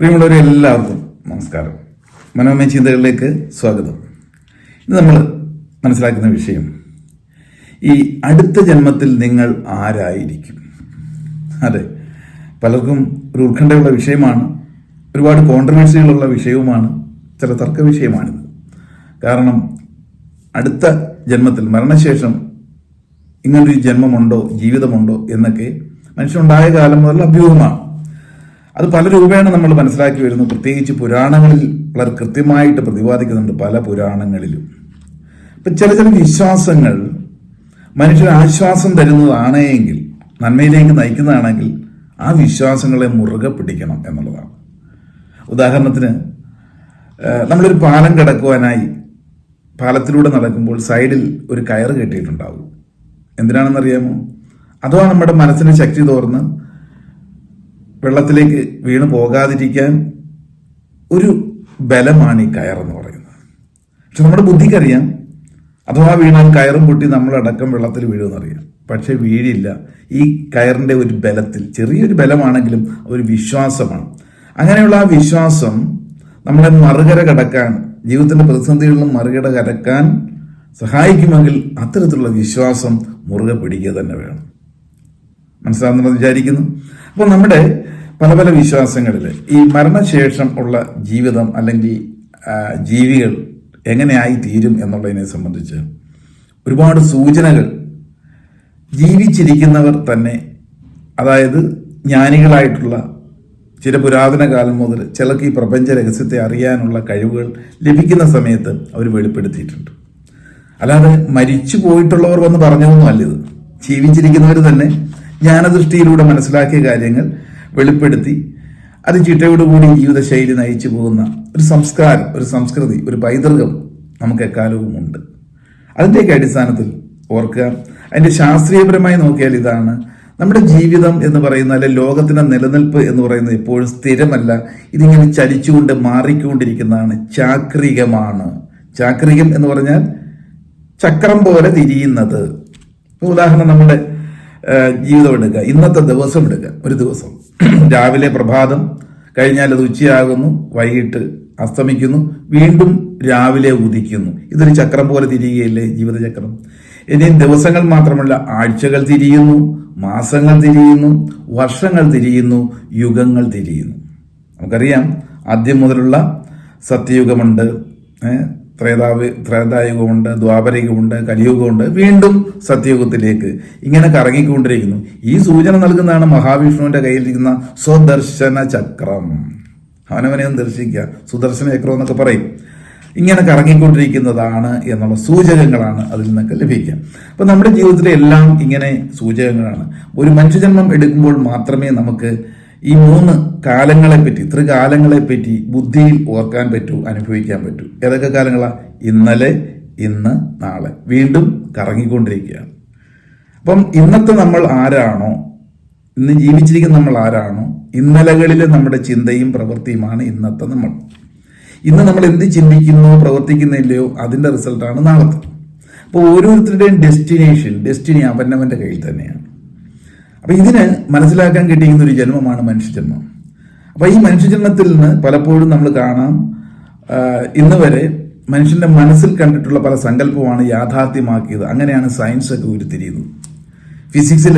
പ്രിയമുള്ളവരെ എല്ലാവർക്കും നമസ്കാരം. മനോമയ ചിന്തകളിലേക്ക് സ്വാഗതം. ഇന്ന് നമ്മൾ മനസ്സിലാക്കുന്ന വിഷയം ഈ അടുത്ത ജന്മത്തിൽ നിങ്ങൾ ആരായിരിക്കും? അതെ പലർക്കും ഒരു ഉത്കണ്ഠയുള്ള വിഷയമാണ് ഒരുപാട് കോൺട്രവേഴ്സികളുള്ള വിഷയവുമാണ് ചില തർക്ക വിഷയമാണിത്. കാരണം അടുത്ത ജന്മത്തിൽ മരണശേഷം ഇങ്ങനൊരു ജന്മമുണ്ടോ ജീവിതമുണ്ടോ എന്നൊക്കെ മനുഷ്യനുണ്ടായ കാലം മുതൽ അഭ്യൂഹമാണ്. അത് പല രൂപേണ നമ്മൾ മനസ്സിലാക്കി വരുന്നു. പ്രത്യേകിച്ച് പുരാണങ്ങളിൽ വളരെ കൃത്യമായിട്ട് പ്രതിപാദിക്കുന്നുണ്ട് പല പുരാണങ്ങളിലും. ഇപ്പം ചില ചില വിശ്വാസങ്ങൾ മനുഷ്യന് ആശ്വാസം തരുന്നതാണ് എങ്കിൽ നന്മയിലേക്ക് നയിക്കുന്നതാണെങ്കിൽ ആ വിശ്വാസങ്ങളെ മുറുകെ പിടിക്കണം എന്നുള്ളതാണ്. ഉദാഹരണത്തിന് നമ്മളൊരു പാലം കിടക്കുവാനായി പാലത്തിലൂടെ നടക്കുമ്പോൾ സൈഡിൽ ഒരു കയറ് കെട്ടിയിട്ടുണ്ടാവും. എന്തിനാണെന്നറിയാമോ? അഥവാ നമ്മുടെ മനസ്സിന് ശക്തി തോർന്ന് വെള്ളത്തിലേക്ക് വീണ് പോകാതിരിക്കാൻ ഒരു ബലമാണ് ഈ കയറെന്ന് പറയുന്നത്. പക്ഷെ നമ്മുടെ ബുദ്ധിക്കറിയാം. അഥവാ വീണാൽ കയറും പൊട്ടി നമ്മളടക്കം വെള്ളത്തിൽ വീഴുമെന്നറിയാം പക്ഷെ വീഴില്ല. ഈ കയറിന്റെ ഒരു ബലത്തിൽ ചെറിയൊരു ബലമാണെങ്കിലും ഒരു വിശ്വാസമാണ്. അങ്ങനെയുള്ള ആ വിശ്വാസം നമ്മളെ മറുകര കടക്കാൻ ജീവിതത്തിന്റെ പ്രതിസന്ധികളിലും മറുകര കടക്കാൻ സഹായിക്കുമെങ്കിൽ അത്തരത്തിലുള്ള വിശ്വാസം മുറുകെ പിടിക്കുക തന്നെ വേണം. മനസ്സിലാകുന്നുണ്ടെന്ന് വിചാരിക്കുന്നു? അപ്പോൾ നമ്മുടെ പല പല വിശ്വാസങ്ങളിൽ ഈ മരണശേഷം ഉള്ള ജീവിതം അല്ലെങ്കിൽ ജീവികൾ എങ്ങനെയായി തീരും എന്നുള്ളതിനെ സംബന്ധിച്ച് ഒരുപാട് സൂചനകൾ ജീവിച്ചിരിക്കുന്നവർ തന്നെ അതായത് ജ്ഞാനികളായിട്ടുള്ള ചില പുരാതന കാലം മുതൽ ചിലർക്ക് ഈ പ്രപഞ്ച രഹസ്യത്തെ അറിയാനുള്ള കഴിവുകൾ ലഭിക്കുന്ന സമയത്ത് അവർ വെളിപ്പെടുത്തിയിട്ടുണ്ട്. അല്ലാതെ മരിച്ചു പോയിട്ടുള്ളവർ വന്ന് പറഞ്ഞതൊന്നും അല്ലത് ജീവിച്ചിരിക്കുന്നവർ തന്നെ ജ്ഞാനദൃഷ്ടിയിലൂടെ മനസ്സിലാക്കിയ കാര്യങ്ങൾ വെളിപ്പെടുത്തി. അത് ചിട്ടയോടുകൂടി ജീവിതശൈലി നയിച്ചു പോകുന്ന ഒരു സംസ്കാരം ഒരു സംസ്കൃതി ഒരു പൈതൃകം നമുക്ക് എക്കാലവും ഉണ്ട് അതിന്റെയൊക്കെ അടിസ്ഥാനത്തിൽ ഓർക്കുക അതിന്റെ ശാസ്ത്രീയപരമായി നോക്കിയാൽ ഇതാണ്. നമ്മുടെ ജീവിതം എന്ന് പറയുന്ന അല്ലെ ലോകത്തിന്റെ നിലനിൽപ്പ് എന്ന് പറയുന്നത് എപ്പോഴും സ്ഥിരമല്ല. ഇതിങ്ങനെ ചലിച്ചുകൊണ്ട് മാറിക്കൊണ്ടിരിക്കുന്നതാണ്. ചാക്രികമാണ്. ചാക്രികം എന്ന് പറഞ്ഞാൽ ചക്രം പോലെ തിരിയുന്നത്. ഉദാഹരണം നമ്മുടെ ജീവിതം എടുക്കുക. ഇന്നത്തെ ദിവസം എടുക്കുക. ഒരു ദിവസം. രാവിലെ പ്രഭാതം കഴിഞ്ഞാൽ അത് ഉച്ചയാകുന്നു വൈകിട്ട് അസ്തമിക്കുന്നു വീണ്ടും രാവിലെ ഉദിക്കുന്നു. ഇതൊരു ചക്രം പോലെ തിരിയുകയല്ലേ ജീവിതചക്രം? ഇനി ദിവസങ്ങൾ മാത്രമല്ല ആഴ്ചകൾ തിരിയുന്നു മാസങ്ങൾ തിരിയുന്നു വർഷങ്ങൾ തിരിയുന്നു യുഗങ്ങൾ തിരിയുന്നു. നമുക്കറിയാം ആദ്യം മുതലുള്ള സത്യയുഗമുണ്ട് ത്രേതാവ് ത്രേതായുഗമുണ്ട് ദ്വാപരയുഗമുണ്ട് കലിയുഗമുണ്ട് വീണ്ടും സത്യയുഗത്തിലേക്ക് ഇങ്ങനെ കറങ്ങിക്കൊണ്ടിരിക്കുന്നു. ഈ സൂചന നൽകുന്നതാണ് മഹാവിഷ്ണുവിന്റെ കയ്യിലിരിക്കുന്ന സ്വദർശന ചക്രം. അവനവനെ ദർശിക്കുക സുദർശന ചക്രം എന്നൊക്കെ പറയും. ഇങ്ങനെ കറങ്ങിക്കൊണ്ടിരിക്കുന്നതാണ് എന്നുള്ള സൂചകങ്ങളാണ് അതിൽ നിന്നൊക്കെ ലഭിക്കുക. അപ്പൊ നമ്മുടെ ജീവിതത്തിലെ എല്ലാം ഇങ്ങനെ സൂചകങ്ങളാണ്. ഒരു മനുഷ്യജന്മം എടുക്കുമ്പോൾ മാത്രമേ നമുക്ക് ഈ മൂന്ന് കാലങ്ങളെപ്പറ്റി ത്രികാലങ്ങളെപ്പറ്റി ത്രികാലങ്ങളെ പറ്റി ബുദ്ധിയിൽ ഓർക്കാൻ പറ്റൂ അനുഭവിക്കാൻ പറ്റൂ. ഏതൊക്കെ കാലങ്ങളാണ് ഇന്നലെ ഇന്ന് നാളെ. വീണ്ടും കറങ്ങിക്കൊണ്ടിരിക്കുകയാണ്. അപ്പം ഇന്നത്തെ നമ്മൾ ആരാണോ? ഇന്ന് ജീവിച്ചിരിക്കുന്ന നമ്മൾ ആരാണോ? ഇന്നലകളിലെ നമ്മുടെ ചിന്തയും പ്രവൃത്തിയുമാണ് ഇന്നത്തെ നമ്മൾ. ഇന്ന് നമ്മൾ എന്ത് ചിന്തിക്കുന്നു പ്രവർത്തിക്കുന്നില്ലയോ അതിന്റെ റിസൾട്ടാണ് നാളത്തെ. അപ്പോൾ ഓരോരുത്തരുടെയും ഡെസ്റ്റിനേഷൻ ഡെസ്റ്റിനി അവനവന്റെ കയ്യിൽ തന്നെയാണ്. അപ്പൊ ഇതിന് മനസ്സിലാക്കാൻ കിട്ടിയിരിക്കുന്ന ഒരു ജന്മമാണ് മനുഷ്യജന്മം. അപ്പൊ ഈ മനുഷ്യജന്മത്തിൽ നിന്ന് പലപ്പോഴും നമ്മൾ കാണാം ഇന്ന് വരെ മനുഷ്യന്റെ മനസ്സിൽ കണ്ടിട്ടുള്ള പല സങ്കല്പമാണ് യാഥാർത്ഥ്യമാക്കിയത്. അങ്ങനെയാണ് സയൻസ് ഒക്കെ ഉരുത്തിരിയുന്നത്. ഫിസിക്സിൽ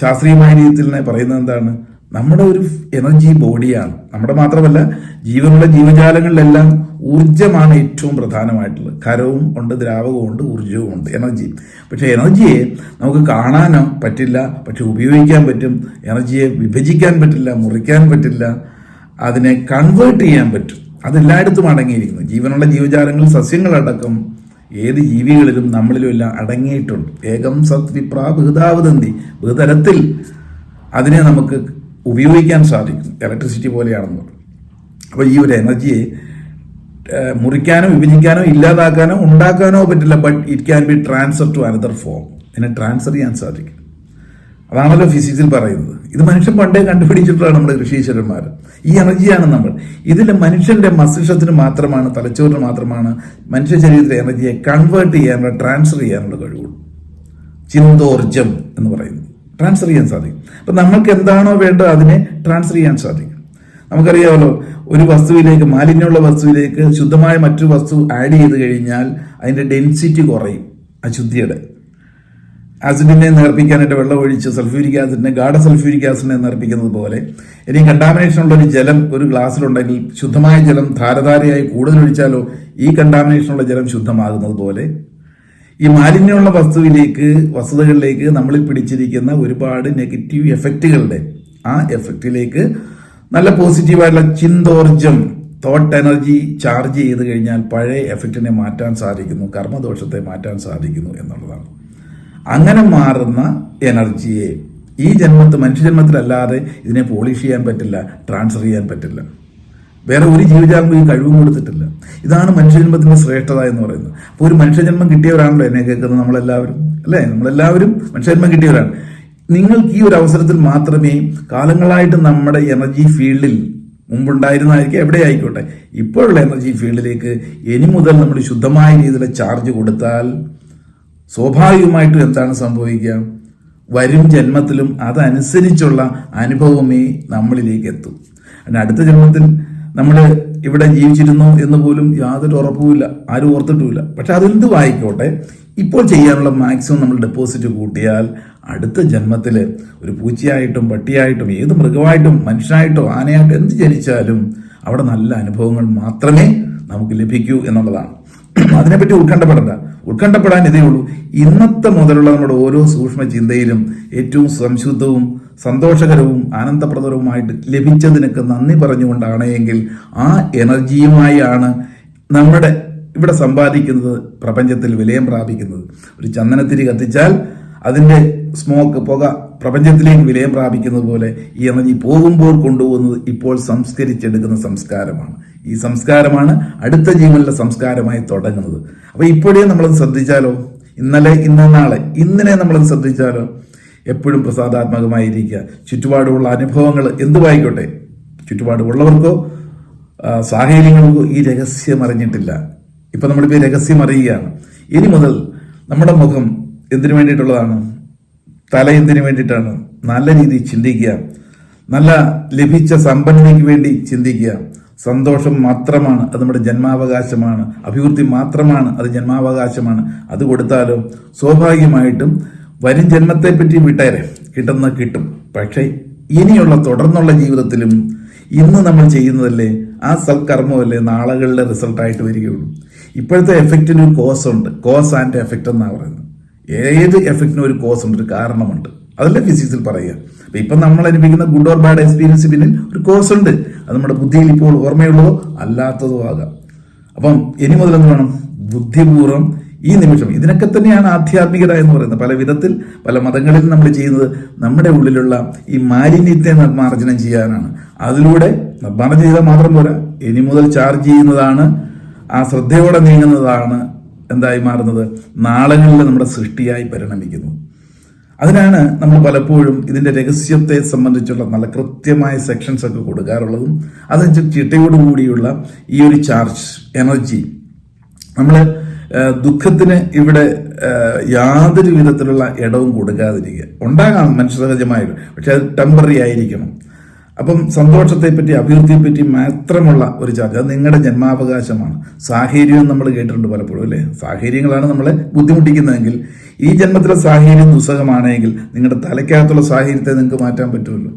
ശാസ്ത്രീയമായ രീതിയിൽ തന്നെ പറയുന്നത് എന്താണ്? നമ്മുടെ ഒരു എനർജി ബോഡിയാണ് നമ്മുടെ മാത്രമല്ല ജീവനുള്ള ജീവജാലങ്ങളിലെല്ലാം ഊർജമാണ് ഏറ്റവും പ്രധാനമായിട്ടുള്ളത്. കരവും ഉണ്ട് ദ്രാവകവും ഉണ്ട് ഊർജവും ഉണ്ട്. എനർജി. പക്ഷേ എനർജിയെ നമുക്ക് കാണാനോ പറ്റില്ല പക്ഷെ ഉപയോഗിക്കാൻ പറ്റും. എനർജിയെ വിഭജിക്കാൻ പറ്റില്ല മുറിക്കാൻ പറ്റില്ല. അതിനെ കൺവേർട്ട് ചെയ്യാൻ പറ്റും. അതെല്ലായിടത്തും അടങ്ങിയിരിക്കുന്നു. ജീവനുള്ള ജീവജാലങ്ങൾ സസ്യങ്ങളടക്കം ഏത് ജീവികളിലും നമ്മളിലും എല്ലാം അടങ്ങിയിട്ടുണ്ട്. ഏകം സത് വിപ്രാ ബഹുതാവതന്തി ബഹുതരത്തിൽ അതിനെ നമുക്ക് ഉപയോഗിക്കാൻ സാധിക്കും. ഇലക്ട്രിസിറ്റി പോലെയാണെന്ന് അപ്പോൾ ഈ ഒരു എനർജിയെ മുറിക്കാനോ വിഭജിക്കാനോ ഇല്ലാതാക്കാനോ ഉണ്ടാക്കാനോ പറ്റില്ല but it can be transfer to another form ഇതിനെ ട്രാൻസ്ഫർ ചെയ്യാൻ സാധിക്കും. അതാണല്ലോ ഫിസിക്സിൽ പറയുന്നത്. ഇത് മനുഷ്യൻ പണ്ടേ കണ്ടുപിടിച്ചിട്ടുള്ള നമ്മുടെ ഋഷീശ്വരന്മാർ ഈ എനർജിയാണ് നമ്മൾ. ഇതിൽ മനുഷ്യന്റെ മസ്തിഷ്കത്തിന് മാത്രമാണ് തലച്ചോറിന് മാത്രമാണ് മനുഷ്യ ശരീരത്തിലെ എനർജിയെ കൺവേർട്ട് ചെയ്യാനുള്ള ട്രാൻസ്ഫർ ചെയ്യാനുള്ള കഴിവുള്ളൂ. ചിന്തോർജം എന്ന് പറയുന്നത്. ട്രാൻസ്ഫർ ചെയ്യാൻ സാധിക്കും. അപ്പം നമ്മൾക്ക് എന്താണോ വേണ്ടത് അതിനെ ട്രാൻസ്ഫർ ചെയ്യാൻ സാധിക്കും. നമുക്കറിയാമല്ലോ ഒരു വസ്തുവിലേക്ക് മാലിന്യമുള്ള വസ്തുവിലേക്ക് ശുദ്ധമായ മറ്റു വസ്തു ആഡ് ചെയ്ത് കഴിഞ്ഞാൽ അതിന്റെ ഡെൻസിറ്റി കുറയും അശുദ്ധിയുടെ ആസിഡിനെ നേർപ്പിക്കാനായിട്ട് വെള്ളം ഒഴിച്ച് സൾഫ്യൂരിക് ആസിഡിനെ ഗാഢ സൾഫ്യൂരിക് ആസിഡിനെ നേർപ്പിക്കുന്നത് പോലെ ഇനി കണ്ടാമിനേഷൻ ഉള്ള ഒരു ജലം ഒരു ഗ്ലാസ്സിലുണ്ടെങ്കിൽ ശുദ്ധമായ ജലം ധാരധാരയായി കൂടുതൽ ഒഴിച്ചാലോ ഈ കണ്ടാമിനേഷനുള്ള ജലം ശുദ്ധമാകുന്നത് പോലെ ഈ മാലിന്യമുള്ള വസ്തുവിലേക്ക് വസ്തുതകളിലേക്ക് നമ്മളിൽ പിടിച്ചിരിക്കുന്ന ഒരുപാട് നെഗറ്റീവ് എഫക്റ്റുകളുടെ ആ എഫക്റ്റിലേക്ക് നല്ല പോസിറ്റീവായിട്ടുള്ള ചിന്തോർജം തോട്ട് എനർജി ചാർജ് ചെയ്ത് കഴിഞ്ഞാൽ പഴയ എഫക്റ്റിനെ മാറ്റാൻ സാധിക്കുന്നു കർമ്മദോഷത്തെ മാറ്റാൻ സാധിക്കുന്നു എന്നുള്ളതാണ്. അങ്ങനെ മാറുന്ന എനർജിയെ ഈ ജന്മത്ത് മനുഷ്യജന്മത്തിലല്ലാതെ ഇതിനെ പോളിഷ് ചെയ്യാൻ പറ്റില്ല ട്രാൻസ്ഫർ ചെയ്യാൻ പറ്റില്ല. വേറെ ഒരു ജീവജാലം ഈ കഴിവും കൊടുത്തിട്ടില്ല. ഇതാണ് മനുഷ്യജന്മത്തിന്റെ ശ്രേഷ്ഠത എന്ന് പറയുന്നത്. അപ്പോൾ ഒരു മനുഷ്യജന്മം കിട്ടിയവരാണല്ലോ എന്നെ കേൾക്കുന്നത് നമ്മളെല്ലാവരും അല്ലേ? നമ്മളെല്ലാവരും മനുഷ്യജന്മം കിട്ടിയവരാണ്. നിങ്ങൾക്ക് ഈ ഒരു അവസരത്തിൽ മാത്രമേ കാലങ്ങളായിട്ട് നമ്മുടെ എനർജി ഫീൽഡിൽ മുമ്പുണ്ടായിരുന്നായിരിക്കും എവിടെ ആയിക്കോട്ടെ. ഇപ്പോഴുള്ള എനർജി ഫീൽഡിലേക്ക് ഇനി മുതൽ നമ്മൾ ശുദ്ധമായ രീതിയിൽ ചാർജ് കൊടുത്താൽ സ്വാഭാവികമായിട്ടും എന്താണ് സംഭവിക്കുക? വരും ജന്മത്തിലും അതനുസരിച്ചുള്ള അനുഭവമേ നമ്മളിലേക്ക് എത്തും. അടുത്ത ജന്മത്തിൽ നമ്മൾ ഇവിടെ ജീവിച്ചിരുന്നു എന്ന് പോലും യാതൊരു ഉറപ്പുമില്ല ആരും ഓർത്തിട്ടുമില്ല. പക്ഷെ അതെന്ത് വായിക്കോട്ടെ ഇപ്പോൾ ചെയ്യാനുള്ള മാക്സിമം നമ്മൾ ഡെപ്പോസിറ്റ് കൂട്ടിയാൽ അടുത്ത ജന്മത്തിൽ ഒരു പൂച്ചയായിട്ടും പട്ടിയായിട്ടും ഏത് മൃഗമായിട്ടും മനുഷ്യനായിട്ടോ ആനയായിട്ടോ എന്ത് ജനിച്ചാലും അവിടെ നല്ല അനുഭവങ്ങൾ മാത്രമേ നമുക്ക് ലഭിക്കൂ എന്നുള്ളതാണ്. അതിനെപ്പറ്റി ഉത്കണ്ഠപ്പെടണ്ട. ഉത്കണ്ഠപ്പെടാൻ ഇതേ ഉള്ളൂ. ഇന്നത്തെ മുതലുള്ള നമ്മുടെ ഓരോ സൂക്ഷ്മ ചിന്തയിലും ഏറ്റവും സംശുദ്ധവും സന്തോഷകരവും ആനന്ദപ്രദവുമായിട്ട് ലഭിച്ചതിനൊക്കെ നന്ദി പറഞ്ഞുകൊണ്ടാണ് എങ്കിൽ ആ എനർജിയുമായാണ് നമ്മുടെ ഇവിടെ സമ്പാദിക്കുന്നത് പ്രപഞ്ചത്തിൽ വിലയം പ്രാപിക്കുന്നത്. ഒരു ചന്ദനത്തിരി കത്തിച്ചാൽ അതിന്റെ സ്മോക്ക് പുക പ്രപഞ്ചത്തിലേക്ക് വിലയം പ്രാപിക്കുന്നത് പോലെ ഈ എനർജി പോകുമ്പോൾ കൊണ്ടുപോകുന്നത് ഇപ്പോൾ സംസ്കരിച്ചെടുക്കുന്ന സംസ്കാരമാണ്. ഈ സംസ്കാരമാണ് അടുത്ത ജീവനിലെ സംസ്കാരമായി തുടങ്ങുന്നത്. അപ്പോൾ ഇപ്പോഴേ നമ്മളത് ശ്രദ്ധിച്ചാലോ? ഇന്നലെ ഇന്ന് നാളെ. ഇന്നിനെ നമ്മളത് ശ്രദ്ധിച്ചാലോ? എപ്പോഴും പ്രസാദാത്മകമായിരിക്കുക. ചുറ്റുപാടുമുള്ള അനുഭവങ്ങൾ എന്തുമായിക്കോട്ടെ ചുറ്റുപാടുമുള്ളവർക്കോ സാഹചര്യങ്ങൾക്കോ ഈ രഹസ്യം അറിഞ്ഞിട്ടില്ല. ഇപ്പം നമ്മളിപ്പോൾ രഹസ്യം അറിയുകയാണ്. ഇനി മുതൽ നമ്മുടെ മുഖം എന്തിനു വേണ്ടിയിട്ടുള്ളതാണ്? തല എന്തിനു വേണ്ടിയിട്ടാണ്? നല്ല രീതിയിൽ ചിന്തിക്കുക. നല്ല ലഭിച്ച സമ്പന്നതയ്ക്ക് വേണ്ടി ചിന്തിക്കുക. സന്തോഷം മാത്രമാണ് അത് നമ്മുടെ ജന്മാവകാശമാണ്. അഭിവൃദ്ധി മാത്രമാണ് അത് ജന്മാവകാശമാണ്. അത് കൊടുത്താലും സ്വാഭാവികമായിട്ടും വരും ജന്മത്തെ പറ്റി വിട്ടേരെ കിട്ടുന്ന കിട്ടും. പക്ഷേ ഇനിയുള്ള തുടർന്നുള്ള ജീവിതത്തിലും ഇന്ന് നമ്മൾ ചെയ്യുന്നതല്ലേ ആ സൽക്കർമ്മമല്ലേ നാളുകളുടെ റിസൾട്ടായിട്ട് വരികയുള്ളൂ. ഇപ്പോഴത്തെ എഫക്റ്റിന് കോസ് ഉണ്ട്. കോസ് ആൻഡ് എഫക്റ്റ് എന്നാണ് പറയുന്നത്. ഏത് എഫക്റ്റിനും ഒരു കോസ് ഉണ്ട് ഒരു കാരണമുണ്ട്. അതല്ലേ ഫിസിക്സിൽ പറയുക. അപ്പൊ ഇപ്പൊ നമ്മൾ അനുഭവിക്കുന്ന ഗുഡ് ഓർ ബാഡ് എക്സ്പീരിയൻസ് പിന്നിൽ ഒരു കോസ് ഉണ്ട്. അത് നമ്മുടെ ബുദ്ധിയിൽ ഇപ്പോൾ ഓർമ്മയുള്ളതോ അല്ലാത്തതോ ആകാം. അപ്പം ഇനി മുതൽ എന്ത് വേണം? ബുദ്ധിപൂർവം ഈ നിമിഷം ഇതിനൊക്കെ തന്നെയാണ് ആധ്യാത്മികത എന്ന് പറയുന്നത്. പല വിധത്തിൽ പല മതങ്ങളിൽ നമ്മൾ ചെയ്യുന്നത് നമ്മുടെ ഉള്ളിലുള്ള ഈ മാലിന്യത്തെ നിർമ്മാർജനം ചെയ്യാനാണ്. അതിലൂടെ നിർമ്മാർജനം ചെയ്താൽ മാത്രം പോരാ. ഇനി മുതൽ ചാർജ് ചെയ്യുന്നതാണ് ആ ശ്രദ്ധയോടെ നീങ്ങുന്നതാണ് എന്തായി മാറുന്നത്? നാളങ്ങളിൽ നമ്മുടെ സൃഷ്ടിയായി പരിണമിക്കുന്നു. അതിനാണ് നമ്മൾ പലപ്പോഴും ഇതിന്റെ രഹസ്യത്തെ സംബന്ധിച്ചുള്ള നല്ല കൃത്യമായ സെക്ഷൻസ് ഒക്കെ കൊടുക്കാറുള്ളതും അതിന് ചിട്ടയോടുകൂടിയുള്ള ഈ ഒരു ചാർജ് എനർജി നമ്മൾ ദുഃഖത്തിന് ഇവിടെ യാതൊരു വിധത്തിലുള്ള ഇടവും കൊടുക്കാതിരിക്കുക. ഉണ്ടാകാം മനുഷ്യസഹജമായിട്ട് പക്ഷെ അത് ടെമ്പററി ആയിരിക്കണം. അപ്പം സന്തോഷത്തെ പറ്റി അഭിവൃദ്ധിയെ പറ്റി മാത്രമുള്ള ഒരു ചർച്ച അത് നിങ്ങളുടെ ജന്മാവകാശമാണ്. സാഹചര്യം നമ്മൾ കേട്ടിട്ടുണ്ട് പലപ്പോഴും അല്ലേ? സാഹചര്യങ്ങളാണ് നമ്മളെ ബുദ്ധിമുട്ടിക്കുന്നതെങ്കിൽ ഈ ജന്മത്തിലെ സാഹചര്യം ദുസ്സഹമാണെങ്കിൽ നിങ്ങളുടെ തലയ്ക്കകത്തുള്ള സാഹചര്യത്തെ നിങ്ങൾക്ക് മാറ്റാൻ പറ്റുമല്ലോ.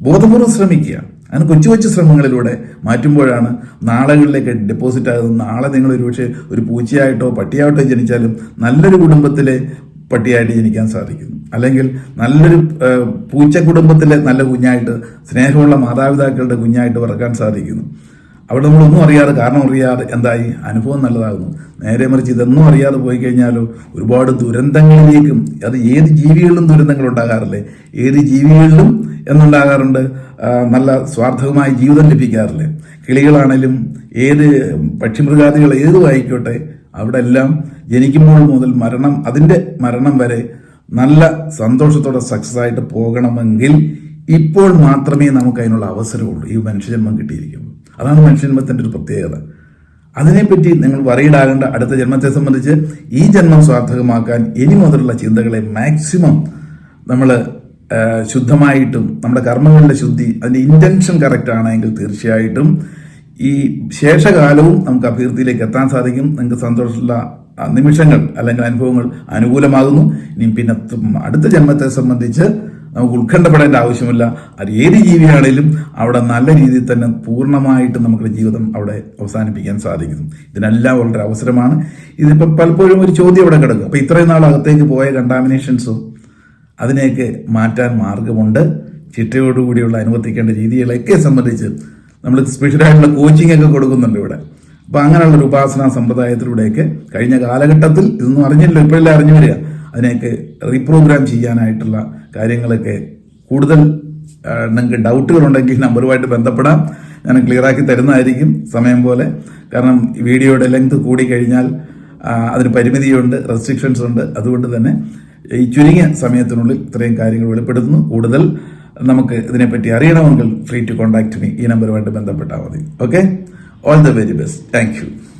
ബോധപൂർവം ശ്രമിക്കുക. അങ്ങനെ കൊച്ചു കൊച്ചു ശ്രമങ്ങളിലൂടെ മാറ്റുമ്പോഴാണ് നാളുകളിലേക്ക് ഡെപ്പോസിറ്റ് ആകുന്നത്. നാളെ നിങ്ങൾ ഒരുപക്ഷെ ഒരു പൂച്ചയായിട്ടോ പട്ടിയായിട്ടോ ജനിച്ചാലും നല്ലൊരു കുടുംബത്തിലെ പട്ടിയായിട്ട് ജനിക്കാൻ സാധിക്കുന്നു. അല്ലെങ്കിൽ നല്ലൊരു പൂച്ച കുടുംബത്തിലെ നല്ല കുഞ്ഞായിട്ട് സ്നേഹമുള്ള മാതാപിതാക്കളുടെ കുഞ്ഞായിട്ട് പറക്കാൻ സാധിക്കുന്നു. അവിടെ നമ്മളൊന്നും അറിയാതെ കാരണം അറിയാതെ എന്തായി? അനുഭവം നല്ലതാകുന്നു. നേരെ മറിച്ച് ഇതൊന്നും അറിയാതെ പോയി കഴിഞ്ഞാലോ ഒരുപാട് ദുരന്തങ്ങളിലേക്കും അത് ഏത് ജീവികളിലും ദുരന്തങ്ങൾ ഉണ്ടാകാറില്ലേ? ഏത് ജീവികളിലും എന്നുണ്ടാകാറുണ്ട് നല്ല സ്വാർത്ഥകമായ ജീവിതം ലഭിക്കാറില്ലേ? കിളികളാണേലും ഏത് പക്ഷിമൃഗാദികൾ ഏതും ആയിക്കോട്ടെ അവിടെ എല്ലാം ജനിക്കുമ്പോൾ മുതൽ മരണം അതിന്റെ മരണം വരെ നല്ല സന്തോഷത്തോടെ സക്സസ് ആയിട്ട് പോകണമെങ്കിൽ ഇപ്പോൾ മാത്രമേ നമുക്ക് അതിനുള്ള അവസരമുള്ളൂ. ഈ മനുഷ്യജന്മം കിട്ടിയിരിക്കുമ്പോൾ അതാണ് മനുഷ്യജന്മത്തിന്റെ ഒരു പ്രത്യേകത. അതിനെപ്പറ്റി നിങ്ങൾ വറീഡാകേണ്ട അടുത്ത ജന്മത്തെ സംബന്ധിച്ച് ഈ ജന്മം സാർത്ഥകമാക്കാൻ ഇനി മുതലുള്ള ചിന്തകളെ മാക്സിമം നമ്മൾ ശുദ്ധമായിട്ടും നമ്മുടെ കർമ്മങ്ങളുടെ ശുദ്ധി അതിന്റെ ഇന്റൻഷൻ കറക്റ്റ് ആണെങ്കിൽ തീർച്ചയായിട്ടും ഈ ശേഷകാലവും നമുക്ക് അഭിവൃദ്ധിയിലേക്ക് എത്താൻ സാധിക്കും. നിങ്ങൾക്ക് സന്തോഷമുള്ള നിമിഷങ്ങൾ അല്ലെങ്കിൽ അനുഭവങ്ങൾ അനുകൂലമാകുന്നു. ഇനി പിന്നെ അടുത്ത ജന്മത്തെ സംബന്ധിച്ച് നമുക്ക് ഉത്കണ്ഠപ്പെടേണ്ട ആവശ്യമില്ല. അത് ഏത് ജീവിയാണേലും അവിടെ നല്ല രീതിയിൽ തന്നെ പൂർണമായിട്ട് നമ്മുടെ ജീവിതം അവിടെ അവസാനിപ്പിക്കാൻ സാധിക്കുന്നു. ഇതിനെല്ലാം വളരെ അവസരമാണ്. ഇതിപ്പോൾ പലപ്പോഴും ഒരു ചോദ്യം അവിടെ കിടക്കും. അപ്പോൾ ഇത്രയും നാൾ അകത്തേക്ക് പോയ കണ്ടാമിനേഷൻസും അതിനെയൊക്കെ മാറ്റാൻ മാർഗമുണ്ട്. ചിട്ടയോടുകൂടിയുള്ള അനുവർത്തിക്കേണ്ട രീതികളൊക്കെ സംബന്ധിച്ച് നമ്മൾ സ്പെഷ്യലായിട്ടുള്ള കോച്ചിങ് ഒക്കെ കൊടുക്കുന്നുണ്ട് ഇവിടെ. അപ്പൊ അങ്ങനെയുള്ള ഉപാസന സമ്പ്രദായത്തിലൂടെയൊക്കെ കഴിഞ്ഞ കാലഘട്ടത്തിൽ ഇതൊന്നും അറിഞ്ഞില്ല ഇപ്പോഴല്ലേ അറിഞ്ഞു വരിക. അതിനെയൊക്കെ റീപ്രോഗ്രാം ചെയ്യാനായിട്ടുള്ള കാര്യങ്ങളൊക്കെ കൂടുതൽ നിങ്ങൾക്ക് ഡൗട്ടുകൾ ഉണ്ടെങ്കിൽ നമ്പറുമായിട്ട് ബന്ധപ്പെടാം. ഞാൻ ക്ലിയർ ആക്കി തരുന്നതായിരിക്കും സമയം പോലെ. കാരണം വീഡിയോയുടെ ലെങ്ത് കൂടി കഴിഞ്ഞാൽ അതിന് പരിമിതിയുണ്ട് റെസ്ട്രിക്ഷൻസ് ഉണ്ട്. അതുകൊണ്ട് തന്നെ ഈ ചുരുങ്ങിയ സമയത്തിനുള്ളിൽ ഇത്രയും കാര്യങ്ങൾ വെളിപ്പെടുത്തുന്നു. കൂടുതൽ നമുക്ക് ഇതിനെപ്പറ്റി അറിയണമെങ്കിൽ ഫ്രീ ടു കോൺടാക്ട് മീ ഈ നമ്പറുമായിട്ട് ബന്ധപ്പെട്ടാൽ മതി. Okay all the very best. Thank you.